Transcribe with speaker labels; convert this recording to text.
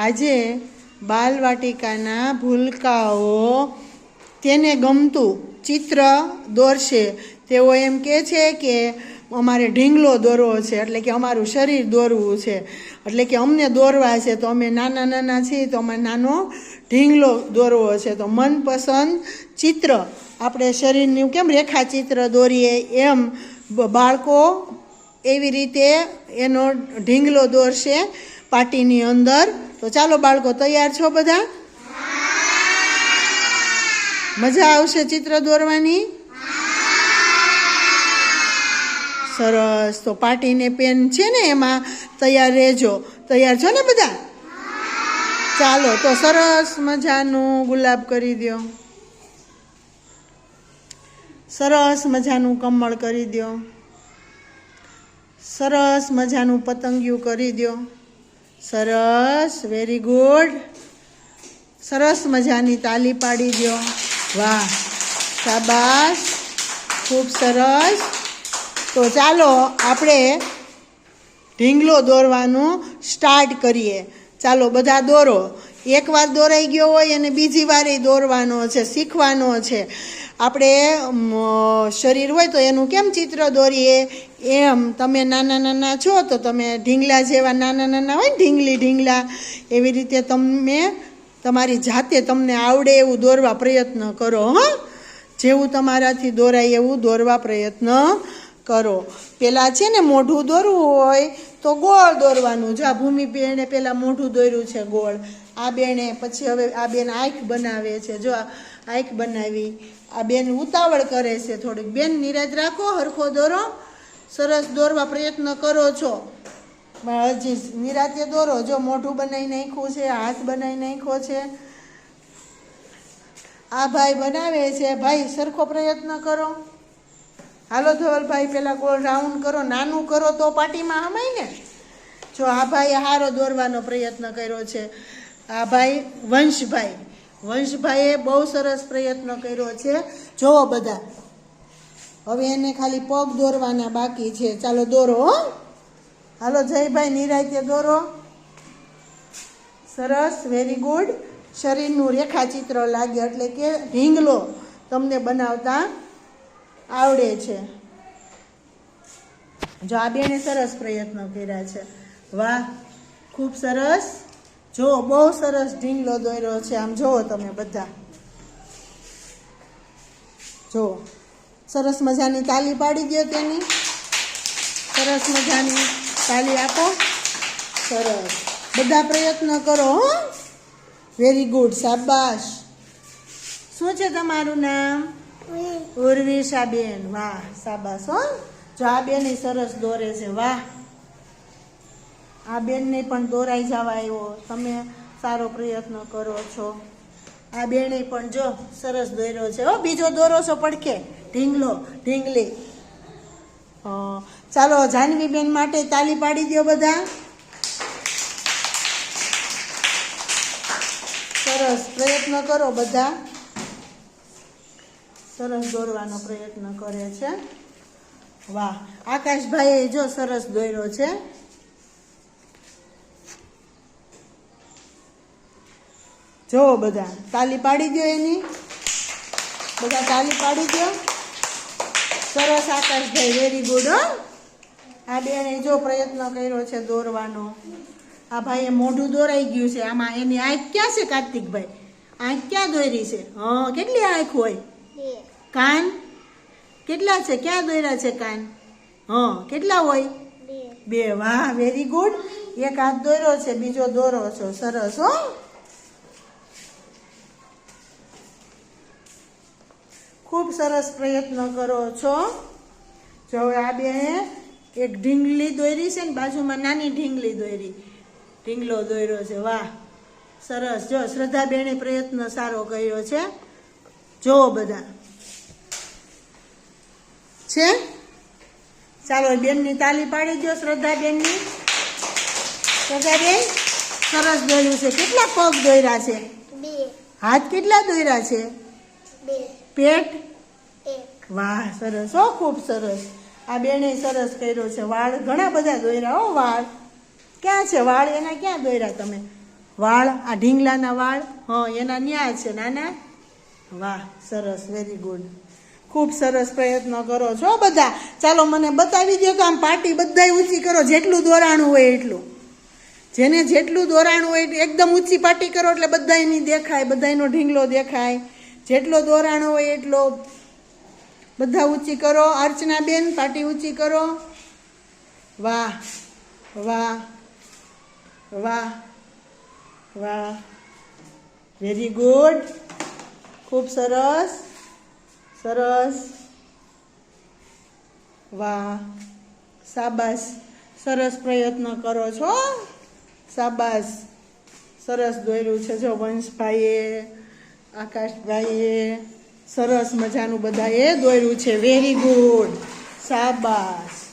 Speaker 1: આજે બાલવાટિકાના ભૂલકાઓ તેને ગમતું ચિત્ર દોરશે. તેઓ એમ કહે છે કે અમારે ઢીંગલો દોરવો છે, એટલે કે અમારું શરીર દોરવું છે. એટલે કે અમને દોરવા છે, તો અમે નાના નાના છીએ, તો અમે નાનો ઢીંગલો દોરવો છે. તો મનપસંદ ચિત્ર. આપણે શરીરનું કેમ રેખાચિત્ર દોરીએ એમ બાળકો એવી રીતે એનો ઢીંગલો દોરશે. પાટીની અંદર. તો ચાલો બાળકો, તૈયાર છો બધા? મજા આવશે ચિત્ર દોરવાની? સરસ. તો પાટીને પેન છે ને એમાં તૈયાર રહેજો. તૈયાર છો ને બધા? ચાલો, તો સરસ મજાનું ગુલાબ કરી દો સરસ મજાનું કમળ કરી દો સરસ મજાનું પતંગિયું કરી દો સરસ વેરી ગુડ સરસ મજાની તાલી પાડી દો વાહ, શાબાશ. ખૂબ સરસ. તો ચાલો આપણે ઢીંગલો દોરવાનું સ્ટાર્ટ કરીએ. ચાલો બધા દોરો. એકવાર દોરાઈ ગયો હોય અને બીજી વાર એ દોરવાનો છે, શીખવાનો છે. આપણે શરીર હોય તો એનું કેમ ચિત્ર દોરીએ? એમ, તમે નાના નાના છો તો તમે ઢીંગલા જેવા નાના નાના હોય ને, ઢીંગલી ઢીંગલા, એવી રીતે તમે, તમારી જાતે તમને આવડે એવું દોરવા પ્રયત્ન કરો, હં. જેવું તમારાથી દોરાય એવું દોરવા પ્રયત્ન કરો. પેલા છે ને મોઢું દોરવું હોય તો ગોળ દોરવાનું. જો આ ભૂમિ બેને પેલા મોઢું દોર્યું છે ગોળ, આ બેને પછી હવે આ બેન આંખ બનાવે છે. જો આંખ બનાવી, આ બેન ઉતાવળ કરે છે થોડીક. બેન નિરાજ રાખો, હરખો દોરો. સરસ દોરવા પ્રયત્ન કરો છો. હજી નિરાતે દોરો. જો મોઢું બનાવી નાખ્યું છે, હાથ બનાવી નાખ્યો છે. આ ભાઈ બનાવે છે. ભાઈ, સરખો પ્રયત્ન કરો. હાલો ધવલભાઈ પહેલાં ગોળ રાઉન્ડ કરો. નાનું કરો તો પાટીમાં હમાય ને? જો આ ભાઈ હારો દોરવાનો પ્રયત્ન કર્યો છે. આ ભાઈ, વંશભાઈ. વંશભાઈએ બહુ સરસ પ્રયત્ન કર્યો છે. જોવો બધા. હવે એને ખાલી પગ દોરવાના બાકી છે. ચાલો દોરો, હો. હાલો, જયભાઈ નિરાયતે દોરો. સરસ વેરી ગુડ શરીરનું રેખાચિત્ર લાગે એટલે કે ઢીંગલો તમને બનાવતા આવડે છે. જો આ બેને સરસ પ્રયત્ન કર્યા છે. વાહ, ખૂબ સરસ. જો, બહુ સરસ ઢીંગલો દોર્યો છે. આમ જુઓ તમે બધા. જો સરસ મજાની તાલી પાડી દો તેની. સરસ મજાની તાલી આપો. સરસ. બધા પ્રયત્ન કરો હો. વેરી ગુડ શાબાશ. શું છે તમારું નામ? ઉર્વિશાબેન વાહ શાબાશ હો. જો આ બેન સરસ દોરે છે વાહ. આ બેનને પણ દોરાઈ જવા આવ્યો તમે સારો પ્રયત્ન કરો છો. આ બેને પણ જો સરસ દોર્યો છે. હો, બીજો દોરો છો પડખે. ઢીંગલો, ઢીંગલી. ચાલો જાનવી બેન માટે તાલી પાડી દો બધા. સરસ પ્રયત્ન કરો બધા. સરસ દોરવાનો પ્રયત્ન કરે છે. વાહ, આકાશભાઈએ જો સરસ દોર્યો છે. જો બધા તાલી પાડી દો એની. બધા તાલી પાડી દો સરસ આકાશભાઈ વેરી ગુડ હો. આ બેને જો પ્રયત્ન કર્યો છે દોરવાનો. આ ભાઈએ મોઢું દોરાઈ ગયું છે. આમાં એની આંખ ક્યાં છે કાર્તિકભાઈ? આંખ ક્યાં દોરી છે? હા કેટલી આંખ હોય? કાન? કેટલા છે? ક્યાં દોર્યા છે કાન? હા કેટલા હોય? બે. વાહ વેરી ગુડ એક હાથ દોર્યો છે બીજો દોરો છો. સરસ હો. ખૂબ સરસ પ્રયત્ન કરો છો. જો હવે આ બે એક ઢીંગલી દોરી છે ને બાજુમાં નાની ઢીંગલી દોરી. ઢીંગલો દોર્યો છે વાહ સરસ. જો શ્રદ્ધાબેને પ્રયત્ન સારો કર્યો છે. જો બધા. છે? ચાલો બેનની તાલી પાડી દો શ્રદ્ધાબેનની. શ્રદ્ધાબેન સરસ દોર્યું છે. કેટલા પગ દોર્યા છે? હાથ કેટલા દોર્યા છે? પેટ? વાહ સરસ. હો ખૂબ સરસ. આ બેને સરસ કર્યો છે વાળ. ઘણા બધા દોર્યા હો વાળ. ક્યાં છે વાળ? એના ક્યાં દોર્યા તમે? વાળ આ ઢીંગલાના વાળ? હા એના ન્યા છે નાના? વાહ સરસ. વેરી ગુડ ખૂબ સરસ પ્રયત્ન કરો છો બધા. ચાલો મને બતાવી દો કે આમ પાટી બધાય ઊંચી કરો. જેટલું દોરાણું હોય એટલું. જેને જેટલું દોરાણું હોય એકદમ ઊંચી પાટી કરો એટલે બધાયની દેખાય બધાયનો ઢીંગલો દેખાય. જેટલો દોરાણો હોય એટલો બધા ઊંચી કરો, અર્ચના બેન, પાટી ઊંચી કરો. વાહ વાહ વાહ વાહ. વેરી ગુડ ખૂબ સરસ સરસ. વાહ સાબાસ સરસ પ્રયત્ન કરો છો. સાબાસ સરસ દોર્યું છે જો વંશભાઈએ. આકાશભાઈએ સરસ મજાનું બધાએ દોર્યું છે. Very good સાબાસ